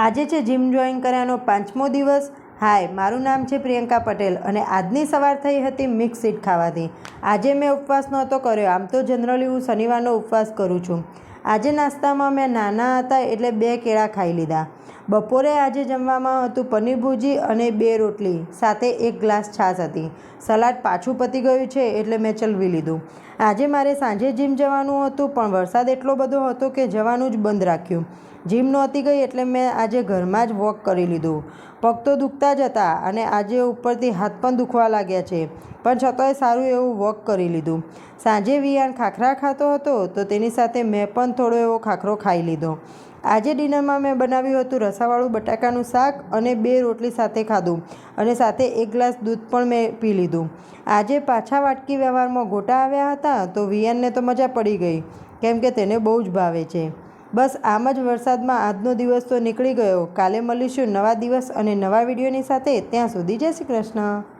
આજે છે gym join કર્યાનો પાંચમો દિવસ. હાય મારું નામ છે પ્રિયંકા પટેલ અને આજની સવાર થઈ હતી મિક્સ સીટ ખાવાથી. આજે મેં ઉપવાસ નહોતો કર્યો, આમ તો જનરલી હું શનિવારનો ઉપવાસ કરું છું. આજે નાસ્તામાં મેં નાના હતા એટલે બે કેળા ખાઈ લીધા. બપોરે આજે જમવામાં હતું પનીર ભૂજી અને બે રોટલી, સાથે એક ગ્લાસ છાશ હતી. સલાડ પાછું પતી ગયું છે એટલે મેં ચલવી લીધું. આજે મારે સાંજે જીમ જવાનું હતું, પણ વરસાદ એટલો બધો હતો કે જવાનું જ બંધ રાખ્યું. જીમ નહોતી ગઈ એટલે મેં આજે ઘરમાં જ વોક કરી લીધું. પગ તો દુખતા જ હતા અને આજે ઉપરથી હાથ પણ દુખવા લાગ્યા છે. પણ છતાંય સારું એવું વોક કરી લીધું. સાંજે વિયાન ખાખરા ખાતો હતો તો તેની સાથે મેં પણ થોડો એવો ખાખરો ખાઈ લીધો. આજે ડિનરમાં મેં બનાવ્યું હતું રસાવાળું બટાકાનું શાક અને બે રોટલી સાથે ખાધું અને સાથે એક ગ્લાસ દૂધ પણ મેં પી લીધું. આજે પાછા વાટકી વ્યવહારમાં ગોટા આવ્યા હતા તો વિયાનને તો મજા પડી ગઈ, કેમ કે તેને બહુ જ ભાવે છે. બસ આમ જ વરસાદમાં આજનો દિવસ તો નીકળી ગયો. કાલે મળીશું નવા દિવસ અને નવા વિડીયોની સાથે. ત્યાં સુધી જય શ્રી કૃષ્ણ.